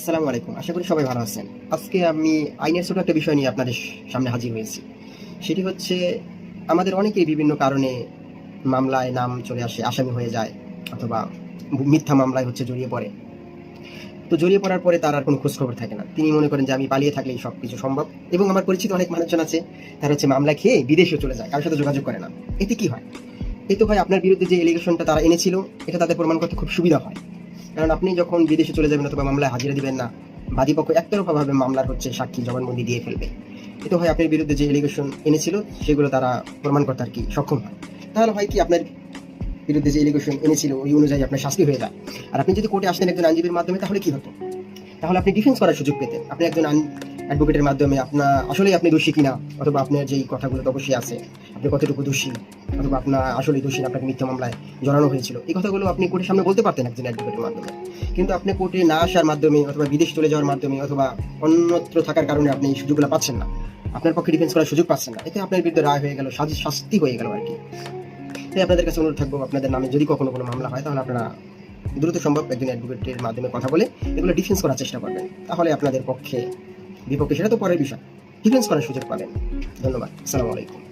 আসসালামু আলাইকুম। আশা করি সবাই ভালো আছেন। আজকে আমি আইনের ছোট একটা বিষয় নিয়ে আপনাদের সামনে হাজির হয়েছি। সেটি হচ্ছে, আমাদের অনেকেই বিভিন্ন কারণে মামলায় নাম চলে আসে, আসামি হয়ে যায়, অথবা মিথ্যা মামলায় হচ্ছে জড়িয়ে পড়ে। তো জড়িয়ে পড়ার পরে তার আর কোনো খোঁজখবর থাকে না। তিনি মনে করেন যে আমি পালিয়ে থাকলেই সব কিছু সম্ভব। এবং আমার পরিচিত অনেক মানুষজন আছে, তারা হচ্ছে মামলা খেয়ে বিদেশেও চলে যায়, কারোর সাথে যোগাযোগ করে না। এতে কি হয়? এতে হয় আপনার বিরুদ্ধে যে এলিগেশনটা তারা এনেছিল, এটা তাদের প্রমাণ করতে খুব সুবিধা হয়। কারণ আপনি যখন বিদেশে চলে যাবেন অথবা মামলায় হাজিরা দিবেন না, বাদীপক্ষ একতরফাভাবে মামলার হচ্ছে সাক্ষী জবানবন্দি দিয়ে ফেলবে। এতে হয় আপনার বিরুদ্ধে যে এলিগেশন এনেছিল, সেগুলো তারা প্রমাণ করতে আর কি সক্ষম হয়। তাহলে হয় কি, আপনার বিরুদ্ধে যে এলিগেশন এনেছিল, ওই অনুযায়ী আপনার শাস্তি হয়ে যায়। আর আপনি যদি কোর্টে আসতেন একজন আইনজীবীর মাধ্যমে, তাহলে কি হতো? তাহলে আপনি ডিফেন্স করার সুযোগ পেতেন। আপনি একজন অ্যাডভোকেটের মাধ্যমে আপনার আসলেই আপনি দোষী কিনা, অথবা আপনার যেই কথাগুলো অবশ্যই আছে, আপনি কতটুকু দোষী অথবা আপনার আসলেই দোষী আপনাকে মিথ্যা মামলায় জড়ানো হয়েছিল। এই কথাগুলো আপনি কোর্টের সামনে বলতে পারতেন একজন অ্যাডভোকেটের মাধ্যমে। কিন্তু আপনি কোর্টে না আসার মাধ্যমে অথবা বিদেশ চলে যাওয়ার মাধ্যমে অথবা অন্যত্র থাকার কারণে আপনি এই সুযোগগুলো পাচ্ছেন না। আপনার পক্ষে ডিফেন্স করার সুযোগ পাচ্ছেন না। এতে আপনার বিরুদ্ধে রায় হয়ে গেল শাস্তি হয়ে গেল আর কি। তাই আপনাদের কাছে অনুরোধ থাকব, আপনাদের নামে যদি কখনো কোনো মামলা হয়, তাহলে আপনারা দ্রুত সম্ভব একজন অ্যাডভোকেটের মাধ্যমে কথা বলে এগুলো ডিফেন্স করার চেষ্টা করবেন। তাহলে আপনাদের পক্ষে বিপক্ষে সেটা তো পরের বিষয়। ডিফেন্স করার সুযোগ পাবেন। ধন্যবাদ। আসসালামু আলাইকুম।